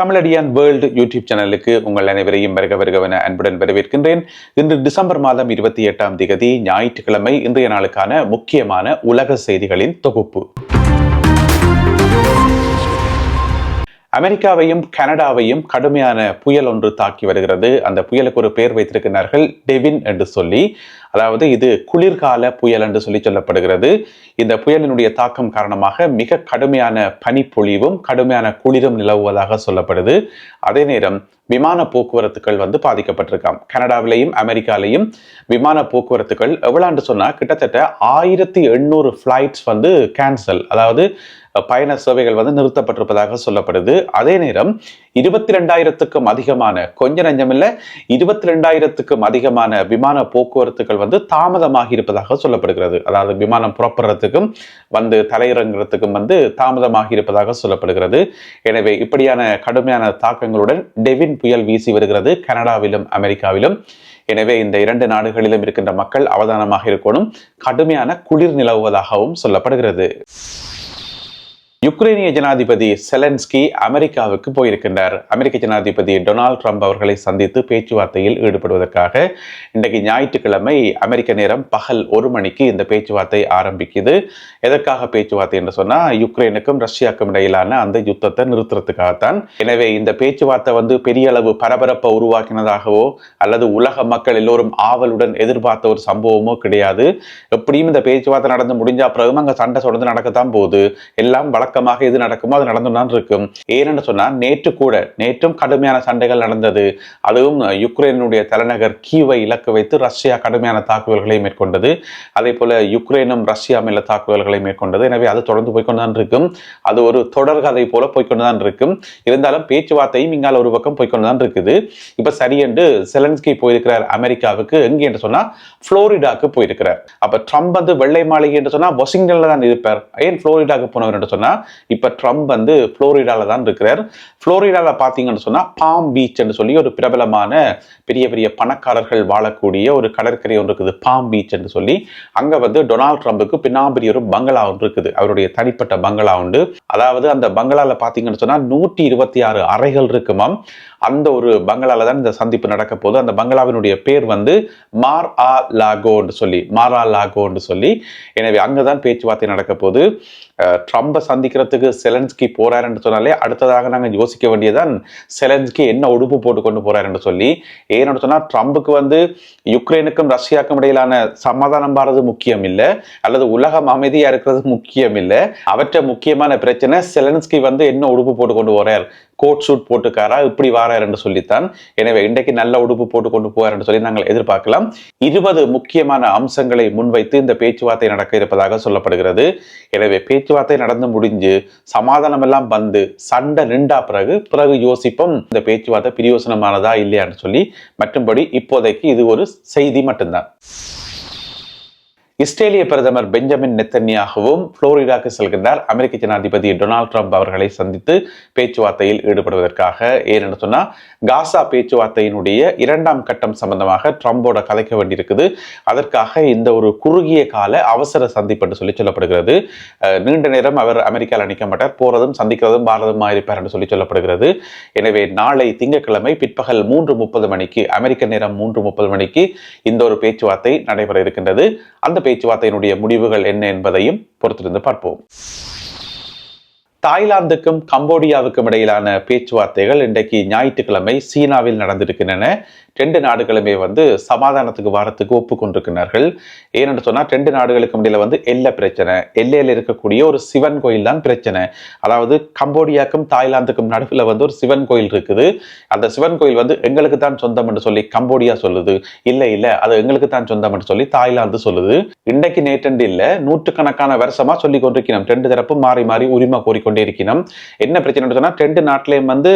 Tamizhadiyan world YouTube சேனலுக்கு உங்கள் அனைவரையும் வருக வருகவென அன்புடன் வரவேற்கின்றேன். இன்று டிசம்பர் மாதம் இருபத்தி எட்டாம் திகதி ஞாயிற்றுக்கிழமை இன்றைய நாளுக்கான முக்கியமான உலக செய்திகளின் தொகுப்பு. அமெரிக்காவையும் கனடாவையும் கடுமையான புயல் ஒன்று தாக்கி வருகிறது. அந்த புயலுக்கு ஒரு பெயர் வைத்திருக்கிறார்கள் டெவின் என்று சொல்லி. அதாவது இது குளிர்கால புயல் என்று சொல்லி சொல்லப்படுகிறது. இந்த புயலினுடைய தாக்கம் காரணமாக மிக கடுமையான பனிப்பொழிவும் கடுமையான குளிரும் நிலவுவதாக சொல்லப்படுது. அதே நேரம் விமான போக்குவரத்துகள் வந்து பாதிக்கப்பட்டிருக்காம். கனடாவிலையும் அமெரிக்காலையும் விமான போக்குவரத்துகள் எவ்வளாண்டு சொன்னால் கிட்டத்தட்ட ஆயிரத்தி எண்ணூறு ஃப்ளைட்ஸ் வந்து கேன்சல் அதாவது பயண சேவைகள் வந்து நிறுத்தப்பட்டிருப்பதாக சொல்லப்படுது. அதே நேரம் இருபத்தி ரெண்டாயிரத்துக்கும் அதிகமான கொஞ்ச நஞ்சமில்ல இருபத்தி ரெண்டாயிரத்துக்கும் அதிகமான விமான போக்குவரத்துகள் வந்து தாமதமாகி இருப்பதாக சொல்லப்படுகிறது. அதாவது விமானம் புறப்படுறதுக்கும் வந்து தலையிறங்குறதுக்கும் வந்து தாமதமாகி இருப்பதாக சொல்லப்படுகிறது. எனவே இப்படியான கடுமையான தாக்கங்களுடன் டெவின் புயல் வீசி வருகிறது கனடாவிலும் அமெரிக்காவிலும். எனவே இந்த இரண்டு நாடுகளிலும் இருக்கின்ற மக்கள் அவதானமாக இருக்கணும். கடுமையான குளிர் நிலவுவதாகவும் சொல்லப்படுகிறது. யுக்ரைனிய ஜனாதிபதி செலன்ஸ்கி அமெரிக்காவுக்கு போயிருக்கின்றார். அமெரிக்க ஜனாதிபதி டொனால்ட் ட்ரம்ப் அவர்களை சந்தித்து பேச்சுவார்த்தையில் ஈடுபடுவதற்காக இன்றைக்கு ஞாயிற்றுக்கிழமை அமெரிக்க நேரம் பகல் ஒரு மணிக்கு இந்த பேச்சுவார்த்தை ஆரம்பிக்குது. எதற்காக பேச்சுவார்த்தை என்று சொன்னால் யுக்ரைனுக்கும் ரஷ்யாவுக்கும் இடையிலான அந்த யுத்தத்தை நிறுத்துறதுக்காகத்தான். எனவே இந்த பேச்சுவார்த்தை வந்து பெரிய அளவு பரபரப்பை உருவாக்கினதாகவோ அல்லது உலக மக்கள் எல்லோரும் ஆவலுடன் எதிர்பார்த்த ஒரு சம்பவமோ கிடையாது. எப்படியும் இந்த பேச்சுவார்த்தை நடந்து முடிஞ்ச அப்புறமும் அங்கே சண்டை தொடர்ந்து நடக்கத்தான் போகுது. எல்லாம் வழக்கமாக எது நடக்குமோ அது நடந்துதான் இருக்கும். ஏனென்று சொன்னால் நேற்று கூட நேற்றும் கடுமையான சண்டைகள் நடந்தது. அதுவும் யுக்ரைனுடைய தலைநகர் கீவை இலக்கு வைத்து ரஷ்யா கடுமையான தாக்குதல்களை மேற்கொண்டது. அதே போல யுக்ரைனும் ரஷ்யா மேல தாக்குதல்களை மேற்கொண்டது. எனவே அது தொடர்ந்து போய்கொண்டுதான் இருக்கும். அது ஒரு தொடர்கதை போல போய்கொண்டுதான் இருக்கும். இருந்தாலும் பேச்சுவார்த்தையும் இங்கால ஒரு பக்கம் போய்கொண்டுதான் இருக்குது. இப்ப சரி என்று செலன்ஸ்கி போயிருக்கிறார் அமெரிக்காவுக்கு. எங்கே என்று சொன்னா புளோரிடாக்கு போயிருக்கிறார். அப்ப ட்ரம்ப் வந்து வெள்ளை மாளிகை என்று சொன்னா வாஷிங்டன்ல தான் இருப்பார். ஏன் புளோரிடாக்கு போனவர் என்று சொன்னா இப்ப ட்ரம்ப் வந்து ஃப்ளோரிடாவில் தான் இருக்கிறார். ஃப்ளோரிடாவில் பார்த்தீங்கன்னு சொன்னா பாம் பீச்ன்னு சொல்லி ஒரு பிரபலமான பெரிய பெரிய பணக்காரர்கள் வாழக்கூடிய ஒரு கடற்கரை ஒன்று இருக்குது பாம் பீச் என்று சொல்லி. அங்க வந்து டொனால்ட் ட்ரம்புக்கு பின்னாம்பரிய ஒரு பங்களா ஒன்று இருக்குது. அவருடைய தனிப்பட்ட பங்களா உண்டு. அதாவது அந்த பங்களாவில் பார்த்தீங்கன்னு சொன்னா நூற்றி இருபத்தி ஆறு அறைகள் இருக்குமாம் அந்த ஒரு பங்களால தான் இந்த சந்திப்பு நடக்க போது அந்த பங்களாவினுடைய பேர் வந்து மார் ஆ லாகோன்னு சொல்லி மாரா லாகோன்னு சொல்லி. எனவே அங்கே தான் பேச்சுவார்த்தை நடக்க போது ட்ரம்பை சந்திக்கிறதுக்கு செலன்ஸ்கி போறாருன்னு சொன்னாலே அடுத்ததாக நாங்கள் யோசிக்க வேண்டியதான் செலன்ஸ்கி என்ன உடுப்பு போட்டு கொண்டு போறாருன்னு சொல்லி. ஏன்னு சொன்னால் ட்ரம்புக்கு வந்து யுக்ரைனுக்கும் ரஷ்யாவுக்கும் இடையிலான சமாதானம் பாடுறது முக்கியம் இல்லை. அல்லது உலகம் அமைதியாக இருக்கிறது முக்கியம் இல்லை. அவற்றை முக்கியமான பிரச்சனை செலன்ஸ்கி வந்து என்ன உடுப்பு போட்டு கொண்டு போறார் கோட் சூட் போட்டுக்காரா? இப்படி வாரார் என்று சொல்லித்தான். எனவே இன்றைக்கு நல்ல உடுப்பு போட்டு கொண்டு போவார் என்று சொல்லி நாங்கள் எதிர்பார்க்கலாம். இருபது முக்கியமான அம்சங்களை முன்வைத்து இந்த பேச்சுவார்த்தை நடக்க இருப்பதாக சொல்லப்படுகிறது. எனவே பேச்சுவார்த்தை நடந்து முடிஞ்சு சமாதானம் எல்லாம் வந்து சண்டை நின்றா பிறகு பிறகு யோசிப்போம். இந்த பேச்சுவார்த்தை பிரியோசனமானதா இல்லையான்னு சொல்லி. மற்றும்படி இப்போதைக்கு இது ஒரு செய்தி மட்டும்தான். இஸ்ரேலிய பிரதமர் பெஞ்சமின் நெத்தன்யாகவும் புளோரிடாக்கு செல்கின்றார். அமெரிக்க ஜனாதிபதி டொனால்ட் ட்ரம்ப் அவர்களை சந்தித்து பேச்சுவார்த்தையில் ஈடுபடுவதற்காக ஏனென்று சொன்னால் காசா பேச்சுவார்த்தையினுடைய இரண்டாம் கட்டம் சம்பந்தமாக ட்ரம்போட கதைக்க வேண்டியிருக்குது. அதற்காக இந்த ஒரு குறுகிய கால அவசர சந்திப்பு என்று சொல்லி சொல்லப்படுகிறது. நீண்ட நேரம் அவர் அமெரிக்காவில் நிற்க மாட்டார். போறதும் சந்திக்கிறதும் பாரதமாக இருப்பார் என்று சொல்லி சொல்லப்படுகிறது. எனவே நாளை திங்கட்கிழமை பிற்பகல் மூன்று முப்பது மணிக்கு அமெரிக்க நேரம் மூன்று முப்பது மணிக்கு இந்த ஒரு பேச்சுவார்த்தை நடைபெற இருக்கின்றது. அந்த பேச்சுவார்த்தையினுடைய முடிவுகள் என்ன என்பதையும் பொறுத்திருந்து பார்ப்போம். தாய்லாந்துக்கும் கம்போடியாவுக்கும் இடையிலான பேச்சுவார்த்தைகள் இன்றைக்கு ஞாயிற்றுக்கிழமை சீனாவில் நடந்திருக்கின்றன. ரெண்டு நாடுகளுமே வந்து சமாதானத்துக்கு வாரத்துக்கு ஒப்புக்கொண்டிருக்கிறார்கள். ஏனென்று சொன்னால் ரெண்டு நாடுகளுக்கும் இடையில வந்து எல்லை பிரச்சனை எல்லையில் இருக்கக்கூடிய ஒரு சிவன் கோயில் தான் பிரச்சனை. அதாவது கம்போடியாக்கும் தாய்லாந்துக்கும் நடுவில் வந்து ஒரு சிவன் கோயில் இருக்குது. அந்த சிவன் கோயில் வந்து எங்களுக்கு தான் சொந்தம் என்று சொல்லி கம்போடியா சொல்லுது. இல்லை இல்லை அது எங்களுக்கு தான் சொந்தம் என்று சொல்லி தாய்லாந்து சொல்லுது. இன்றைக்கு நேற்றண்டு இல்லை நூற்றுக்கணக்கான வருஷமா சொல்லி கொண்டிருக்கணும் ரெண்டு தரப்பும் மாறி மாறி உரிமை கோரிக்கொண்டே இருக்கணும் என்ன பிரச்சனை சொன்னா ரெண்டு நாட்டிலையும் வந்து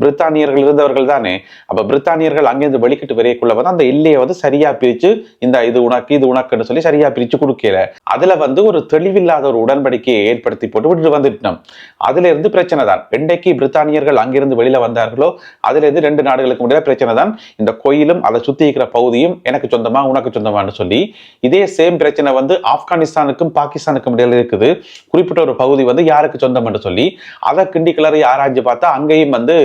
பிரித்தானியர்கள் இருந்தவர்கள் தானே. அப்ப பிரித்தானியர்கள் அங்கே இருந்து வெளிக்கிட்டு வரையக்குள்ள வந்து அந்த எல்லையை வந்து சரியா பிரிச்சு இந்த இது உனக்கு இது உனக்குன்னு சொல்லி சரியா பிரிச்சு கொடுக்கல. அதுல வந்து ஒரு தெளிவில்லாத ஒரு உடன்படிக்கையை ஏற்படுத்தி போட்டு விட்டுட்டு வந்துட்டோம். அதுல இருந்து பிரச்சனை தான். என்றைக்கு பிரித்தானியர்கள் அங்கிருந்து வெளியில வந்தார்களோ அதுல இருந்து ரெண்டு நாடுகளுக்கு முடியாத பிரச்சனை தான். இந்த கோயிலும் அதை சுத்தி இருக்கிற பகுதியும் எனக்கு சொந்தமா உனக்கு சொந்தமான்னு சொல்லி இதே சேம் பிரச்சனை வந்து ஆப்கானிஸ்தானுக்கும் பாகிஸ்தானுக்கும் இடையில இருக்குது. குறிப்பிட்ட ஒரு பகுதி வந்து யாருக்கு சொந்தம் என்று சொல்லி அதை கிண்டி கிளறி ஆராய்ஞ்சு பார்த்தா அங்கேயும் வந்து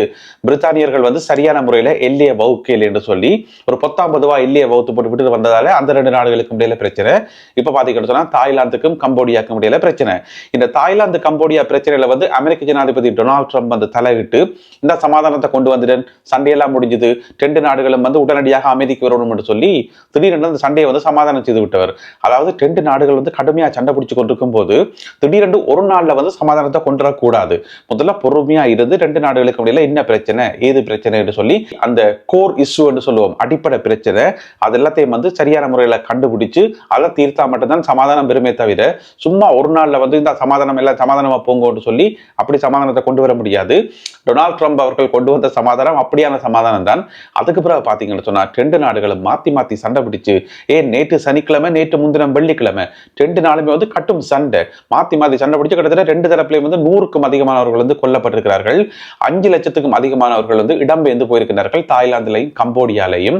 பிரித்தானியர்கள் வந்து சரியான முறையில் எல்லையை வகுக்கையில் என்று சொல்லி ஒரு பத்தாம் பொதுவா இல்லையே வகுத்து போட்டு விட்டு வந்ததால அந்த ரெண்டு நாடுகளுக்கும் இடையில பிரச்சனை. இப்ப பாத்தீங்கன்னு சொன்னா தாய்லாந்துக்கும் கம்போடியாக்கும் இடையில பிரச்சனை. இந்த தாய்லாந்து கம்போடியா பிரச்சனையில வந்து அமெரிக்க ஜனாதிபதி டொனால்ட் ட்ரம்ப் வந்து தலையிட்டு இந்த சமாதானத்தை கொண்டு வந்துட்டேன் சண்டையெல்லாம் முடிஞ்சது ரெண்டு நாடுகளும் வந்து உடனடியாக அமைதிக்கு வரணும் என்று சொல்லி திடீரென்று அந்த சண்டையை வந்து சமாதானம் செய்து விட்டவர். அதாவது ரெண்டு நாடுகள் வந்து கடுமையா சண்டை பிடிச்சு கொண்டிருக்கும் போது திடீரென்று ஒரு நாள்ல வந்து சமாதானத்தை கொண்டு வரக்கூடாது. முதல்ல பொறுமையா இருந்து ரெண்டு நாடுகளுக்கு இடையில என்ன பிரச்சனை ஏது பிரச்சனை என்று சொல்லி அந்த கோர் இஷ்யூ என்று சொல்லுவோம். அடிப்படை பிரச்சனை. அது எல்லாத்தையும் வந்து சரியான முறையில் கண்டுபிடிச்சு அதை தீர்த்தா மட்டும்தான் சமாதானம் பெருமே தவிர சும்மா ஒரு நாளில் வந்து இந்த சமாதானம் எல்லாம் சமாதானமாக போங்கன்னு சொல்லி அப்படி சமாதானத்தை கொண்டு வர முடியாது. டொனால்ட் ட்ரம்ப் அவர்கள் கொண்டு வந்த சமாதானம் அப்படியான சமாதானம் தான். அதுக்கு பிறகு பார்த்தீங்கன்னு சொன்னால் ரெண்டு நாடுகளும் மாற்றி மாற்றி சண்டை பிடிச்சு ஏன் நேற்று சனிக்கிழமை நேற்று முன்தினம் வெள்ளிக்கிழமை ரெண்டு நாளுமே வந்து கட்டும் சண்டை. மாற்றி மாற்றி சண்டை பிடிச்சு கிட்டத்தட்ட ரெண்டு தரப்புலையும் வந்து நூறுக்கும் அதிகமானவர்கள் வந்து கொல்லப்பட்டிருக்கிறார்கள். அஞ்சு லட்சத்துக்கும் அதிகமானவர்கள் வந்து இடம்பெயர்ந்து போயிருக்கிறார்கள். தாய்லாந்துலையும் கம்போ கம்போடியாலையும்.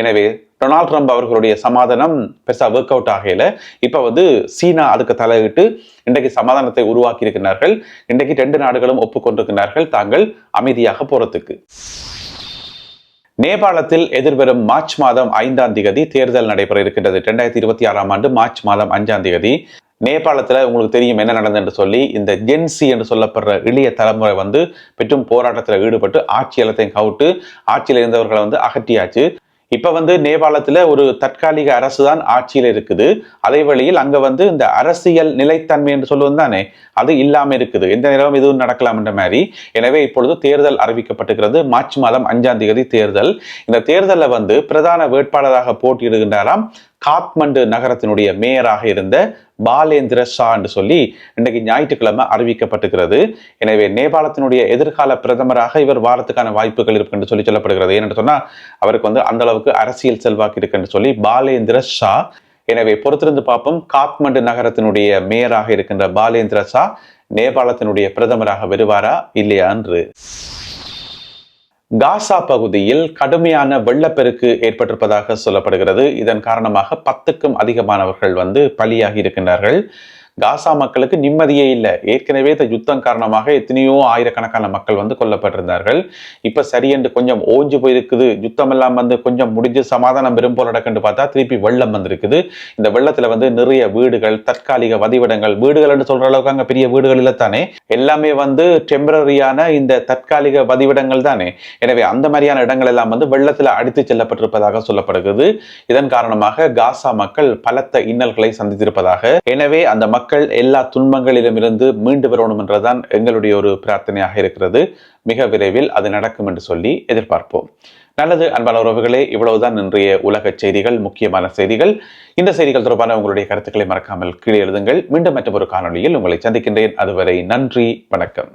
எனவே டொனால்ட் ட்ரம்ப் அவர்களுடைய சமாதானம் பெருசாக ஒர்க் அவுட் ஆகையில இப்போ வந்து சீனா அதுக்கு தலையிட்டு இன்றைக்கு சமாதானத்தை உருவாக்கி இருக்கிறார்கள் இன்றைக்கு ரெண்டு நாடுகளும் ஒப்புக்கொண்டிருக்கிறார்கள் தாங்கள் அமைதியாக போறதுக்கு. நேபாளத்தில் எதிர்வரும் மார்ச் மாதம் ஐந்தாம் தேதி தேர்தல் நடைபெற இருக்கின்றது. இரண்டாயிரத்தி இருபத்தி ஆறாம் ஆண்டு மார்ச் மாதம் அஞ்சாம் தேதி. நேபாளத்தில் உங்களுக்கு தெரியும் என்ன நடந்ததுன்னு சொல்லி இந்த ஜென்சி என்று சொல்லப்படுற இளைய தலைமுறை வந்து பெற்றும் போராட்டத்தில் ஈடுபட்டு ஆட்சி எல்லாத்தையும் கவுட்டு ஆட்சியில் இருந்தவர்களை வந்து அகற்றியாச்சு. இப்போ வந்து நேபாளத்தில் ஒரு தற்காலிக அரசு தான் ஆட்சியில் இருக்குது. அதே வழியில் அங்கே வந்து இந்த அரசியல் நிலைத்தன்மை என்று சொல்லுவது தானே அது இல்லாமல் இருக்குது. எந்த நேரம் எதுவும் நடக்கலாம் என்ற மாதிரி. எனவே இப்பொழுது தேர்தல் அறிவிக்கப்பட்டிருக்கிறது. மார்ச் மாதம் அஞ்சாம் தேதி தேர்தல். இந்த தேர்தலில் வந்து பிரதான வேட்பாளராக போட்டியிடுகின்றாராம் காத்மண்டு நகரத்தினுடைய மேயராக இருந்த பாலேந்திர ஷா என்று சொல்லி இன்றைக்கு ஞாயிற்றுக்கிழமை அறிவிக்கப்பட்டுகிறது எனவே நேபாளத்தினுடைய எதிர்கால பிரதமராக இவர் வாரத்துக்கான வாய்ப்புகள் இருக்கு என்று சொல்லி சொல்லப்படுகிறது. ஏன்னு சொன்னா அவருக்கு வந்து அந்த அளவுக்கு அரசியல் செல்வாக்கு இருக்கு என்று சொல்லி பாலேந்திர ஷா. எனவே பொறுத்திருந்து பார்ப்போம். காத்மண்டு நகரத்தினுடைய மேயராக இருக்கின்ற பாலேந்திர ஷா நேபாளத்தினுடைய பிரதமராக வருவாரா இல்லையா என்று. காசா பகுதியில் கடுமையான வெள்ளப்பெருக்கு ஏற்பட்டிருப்பதாக சொல்லப்படுகிறது. இதன் காரணமாக பத்துக்கும் அதிகமானவர்கள் வந்து பலியாகி இருக்கின்றார்கள். காசா மக்களுக்கு நிம்மதியே இல்லை. ஏற்கனவே இந்த யுத்தம் காரணமாக எத்தனையோ ஆயிரக்கணக்கான மக்கள் வந்து கொல்லப்பட்டிருந்தார்கள். இப்ப சரியென்று கொஞ்சம் ஓஞ்சு போயிருக்குது. யுத்தம் எல்லாம் வந்து கொஞ்சம் முடிஞ்சு சமாதானம் பெரும்போல் நடக்குன்னு பார்த்தா திருப்பி வெள்ளம் வந்திருக்குது. இந்த வெள்ளத்துல வந்து நிறைய வீடுகள் தற்காலிக வதிவிடங்கள் வீடுகள் சொல்ற அளவுக்கு அங்கே பெரிய வீடுகள் இல்லை தானே எல்லாமே வந்து டெம்பரரியான இந்த தற்காலிக வதிவிடங்கள் தானே? எனவே அந்த மாதிரியான இடங்கள் எல்லாம் வந்து வெள்ளத்துல அடித்து செல்லப்பட்டிருப்பதாக சொல்லப்படுகிறது. இதன் காரணமாக காசா மக்கள் பலத்த இன்னல்களை சந்தித்திருப்பதாக. எனவே அந்த மக்கள் மக்கள் எல்லா துன்பங்களிலும் இருந்து மீண்டு வரணும் என்றுதான் எங்களுடைய ஒரு பிரார்த்தனையாக இருக்கிறது. மிக விரைவில் அது நடக்கும் என்று சொல்லி எதிர்பார்ப்போம். நல்லது அன்பான உறவுகளே இவ்வளவுதான் இன்றைய உலக செய்திகள் முக்கியமான செய்திகள். இந்த செய்திகள் தொடர்பான உங்களுடைய கருத்துக்களை மறக்காமல் கீழே எழுதுங்கள். மீண்டும் மற்றொரு காணொலியில் உங்களை சந்திக்கின்றேன். அதுவரை நன்றி வணக்கம்.